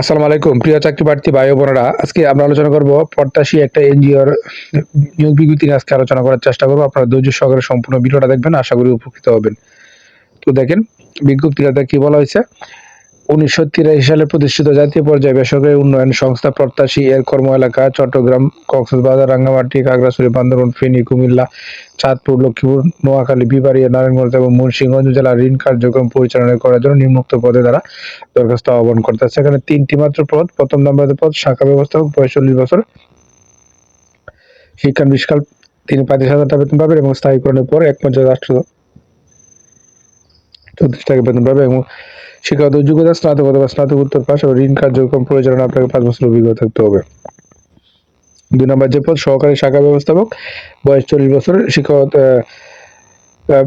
আসসালামু আলাইকুম। প্রিয় চাকরি প্রার্থী ভাই বোনেরা, আজকে আমরা আলোচনা করব প্রত্যাশী একটা এনজিওর নিয়োগ বিজ্ঞপ্তি নিয়ে আজকে আলোচনা করার চেষ্টা করব। আপনারা ধৈর্য সহকারে সম্পূর্ণ ভিডিওটা দেখবেন, আশা করি উপকৃত হবেন। তো দেখেন, বিজ্ঞপ্তিটাতে কি বলা হয়েছে? উনিশশো তিরাশি সালে প্রতিষ্ঠিত জাতীয় পর্যায়ে বেসরকারি উন্নয়ন সংস্থা প্রত্যাশী এর কর্ম এলাকা চট্টগ্রাম, কক্সবাজার, রাঙ্গামাটি, খাগড়াছড়ি, বান্দরবান, ফেনী, কুমিল্লা, চাঁদপুর, লক্ষ্মীপুর, নোয়াখালী, বিবাড়িয়া, নারায়ণগঞ্জ এবং মুন্সিগঞ্জ জেলার ঋণ কার্যক্রম পরিচালনা করার জন্য নিম্নোক্ত পদে দ্বারা দরখাস্ত আহ্বান করতেছে। এখানে তিনটি মাত্র পদ, প্রথম নম্বরের পদ শাখা ব্যবস্থাপক পঁয়তাল্লিশ বছর শিক্ষা বিষ্কাল তিনি পঁয়ত্রিশ হাজার টাকা বেতন পাবেন এবং স্থায়ীকরণের পর এক পঞ্চাশ রাষ্ট্র চৌত্রিশ টাকা বেতন পাবে এবং শিক্ষাগত যোগ্যতা স্নাতক অথবা স্নাতকোত্তর পাশ এবং ঋণ কার্যক্রম পরিচালনা আপনাকে পাঁচ বছর অভিজ্ঞতা থাকতে হবে। দুই নম্বর যে পদ, সহকারী শাখা ব্যবস্থাপক, বয়স চল্লিশ বছর শিক্ষাগত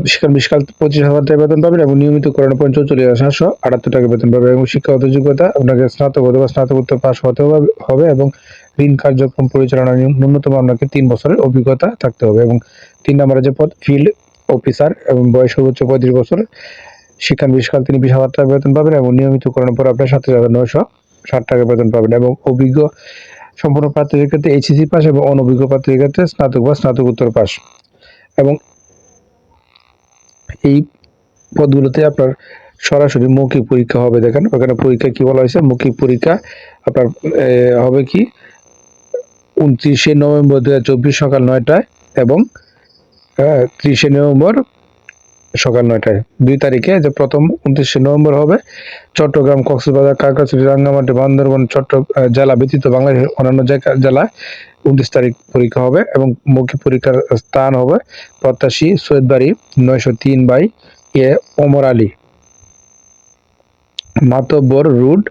শিক্ষা বিশকাল পঁচিশ হাজার টাকা বেতন পাবেন এবং নিয়মিত করানোর পর চৌচল্লিশ হাজার সাতশো আটাত্তর টাকা বেতন পাবেন এবং শিক্ষাগত যোগ্যতা আপনাকে স্নাতক অথবা স্নাতকোত্তর পাশ হতে হবে এবং ঋণ কার্যক্রম পরিচালনা ন্যূনতম আপনাকে তিন বছরের অভিজ্ঞতা থাকতে হবে এবং তিন নম্বরে যে পদ ফিল্ড অফিসার এবং বয়স সর্বোচ্চ পঁয়ত্রিশ বছর শিক্ষা বিশকাল তিনি বিশ হাজার টাকা বেতন পাবেন এবং নিয়মিত করানোর পর আপনার সাত হাজার নয়শো ষাট টাকা বেতন পাবেন এবং অভিজ্ঞ সম্পূর্ণ প্রার্থীদের ক্ষেত্রে এইচএসি পাস এবং অনভিজ্ঞ প্রার্থীদের ক্ষেত্রে স্নাতক বা স্নাতকোত্তর পাস। এবং এই পদগুলোতে আপনার সরাসরি মৌখিক পরীক্ষা হবে দেখেন, ওখানে পরীক্ষা কি বলা হয়েছে? মৌখিক পরীক্ষা আপনার হবে কি? উনত্রিশে নভেম্বর দু হাজার চব্বিশ সকাল নয়টায় এবং ত্রিশে নভেম্বর সকাল নয়টায়। দুই তারিখে, যে প্রথম উনত্রিশে নভেম্বর হবে, চট্টগ্রাম, কক্সবাজার কাকাছড়ি রাঙ্গামাটি, বান্দরবান চট্ট জেলা ব্যতীত বাংলাদেশের অন্যান্য জায়গা জেলায় উনত্রিশ তারিখ পরীক্ষা হবে এবং মৌখিক পরীক্ষার স্থান হবে প্রত্যাশী সৈয়দবাড়ি নয়শো তিন by A Omar Ali. Matabbar road,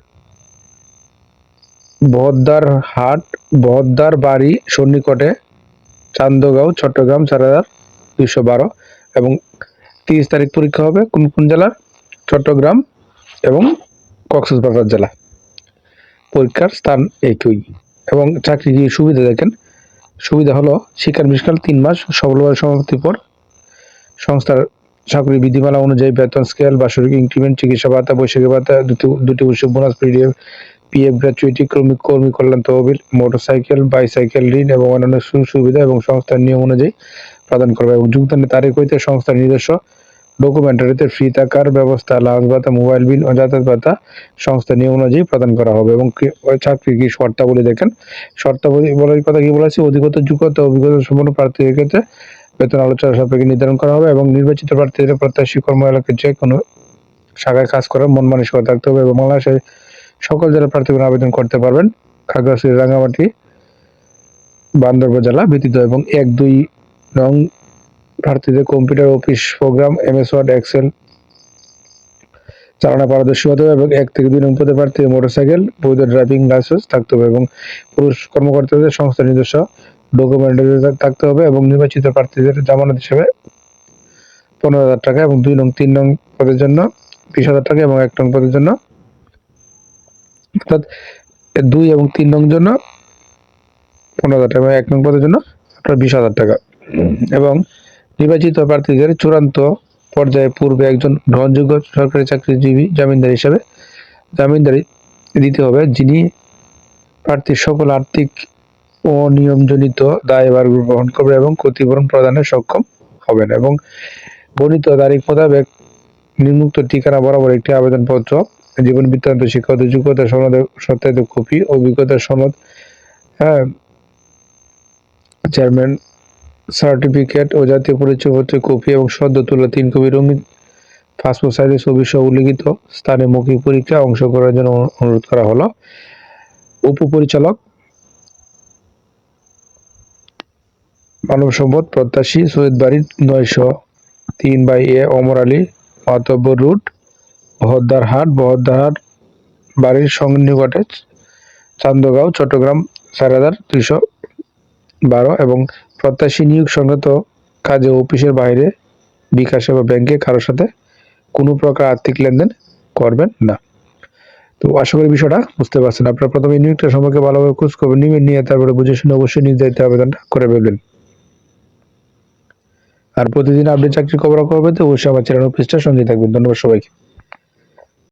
Bahaddar Hat, Bahaddar Bari, সন্নিকটে, চান্দগাঁও, চট্টগ্রাম চার হাজার দুইশো বারো এবং তিরিশ তারিখ পরীক্ষা হবে কোন কোন জেলার? চট্টগ্রাম এবং কক্সবাজার জেলা। পরীক্ষার স্থান একই এবং চাকরি কি সুবিধা দেখেন? সুবিধা হলো শিক্ষার বিশকাল তিন মাস সফলভাবে সমাপ্তির পর সংস্থার চাকরি বিধিমালা অনুযায়ী বেতন স্কেল, বার্ষিক ইনক্রিমেন্ট, চিকিৎসা ভাতা বৈশাখী ভাতা, দুটি দুটি উৎসব বোনাস, পিডিএফ, পিএফ গ্র্যাচুইটি, কর্মী কর্মী কল্যাণ তহবিল, মোটরসাইকেল, বাইসাইকেল, ঋণ এবং অন্যান্য সুযোগ সুবিধা এবং সংস্থার নিয়ম অনুযায়ী প্রদান করবে এবং যোগদানের তারিখ হইতে সংস্থার নিজস্ব ডকুমেন্টারিতে ফ্রি থাকার ব্যবস্থা লাঞ্চ ভাতা, মোবাইল বিল ও যাতায়াত ভাতা সংস্থার নিয়ম অনুযায়ী প্রদান করা হবে এবং চাকরি কি শর্তাবলী দেখেন? শর্তাবলী বলার কথা কি বলেছি? অধিকত যোগ্যতা অভিজ্ঞতা সম্পন্ন প্রার্থীদের ক্ষেত্রে বেতন আলোচনা সাপেক্ষে নির্ধারণ করা হবে এবং নির্বাচিত প্রার্থীদের প্রত্যাশী কর্ম এলাকায় যে কোনো শাখায় কাজ করার মন মানসিকতা থাকতে হবে এবং বাংলাদেশের সকল জেলার প্রার্থীগণ আবেদন করতে পারবেন। খাগড়াছড়ি, রাঙ্গামাটি, বান্দরবান জেলা ব্যতীত এবং এক দুই নং প্রার্থীদের computer office program MS Word Excel চালানো পারদর্শী হতে হবে এবং এক থেকে দুই নং পদে প্রার্থী মোটরসাইকেল বৈধ ড্রাইভিং লাইসেন্স থাকতে হবে এবং পুরুষ কর্মকর্তাদের সংস্থার নিজস্ব ডকুমেন্ট থাকতে হবে এবং নির্বাচিত প্রার্থীদের জামানত হিসেবে পনেরো হাজার টাকা এবং দুই নং, তিন নং পদের জন্য বিশ হাজার টাকা এবং এক নং পদের জন্য অর্থাৎ দুই এবং তিন নং জন্য পনেরো হাজার টাকা এবং এক নং পদের জন্য আপনার বিশ হাজার টাকা। এবং নির্বাচিত প্রার্থীদের চূড়ান্ত পর্যায়ে পূর্বে একজন গ্রহণযোগ্য সরকারি চাকরিজীবী জামিনদার হিসেবে জামিনদারি দিতে হবে, যিনি প্রার্থীর সকল আর্থিক ও নিয়মজনিত দায়ভার গ্রহণ করবে এবং ক্ষতিপূরণ প্রদানে সক্ষম হবেন এবং বর্ণিত তারিখ মোতাবেক নিম্নুক্ত ঠিকানা বরাবর একটি আবেদনপত্র, জীবন বৃত্তান্ত, শিক্ষাগত যোগ্যতা, সনদ, সত্যায়িত কপি অভিজ্ঞতার সনদ হ্যাঁ চেয়ারম্যান সার্টিফিকেট ও জাতীয় পরিচয়পত্রের কপি এবং সদ্য তোলা তিন কপি রঙিন পাসপোর্ট সাইজের ছবি সহ উল্লিখিত স্থানে মৌখিক পরীক্ষা অংশ করার জন্য অনুরোধ করা হলো। উপপরিচালক মানব সম্পদ প্রত্যাশী সৈয়দ বাড়ির নয়শো তিন বাই এ অমর আলী মাতব্য রুট বহদ্দার হাট বহদ্দার হাট বাড়ির সন্নিকটে চান্দগাঁও, চট্টগ্রাম চার হাজার দুইশো বারো এবং প্রত্যাশী নিয়োগ সংক্রান্ত কাজে অফিসের বাইরে বিকাশ বা ব্যাংকে কারোর সাথে কোনো প্রকার আর্থিক লেনদেন করবেন না। তো আশা করি বিষয়টা বুঝতে পারছেন। আপনারা প্রথমে নিয়োগটা সম্পর্কে ভালোভাবে খোঁজ করবেন নিবেন, নিয়ে তারপরে বুঝে শুনে অবশ্যই নির্ধারিত আবেদনটা করে ফেলবেন। আর প্রতিদিন আপনি চাকরি খবর করবে তো অবশ্যই আমার চ্যানেল অফিসটা সঙ্গে থাকবেন। ধন্যবাদ সবাইকে।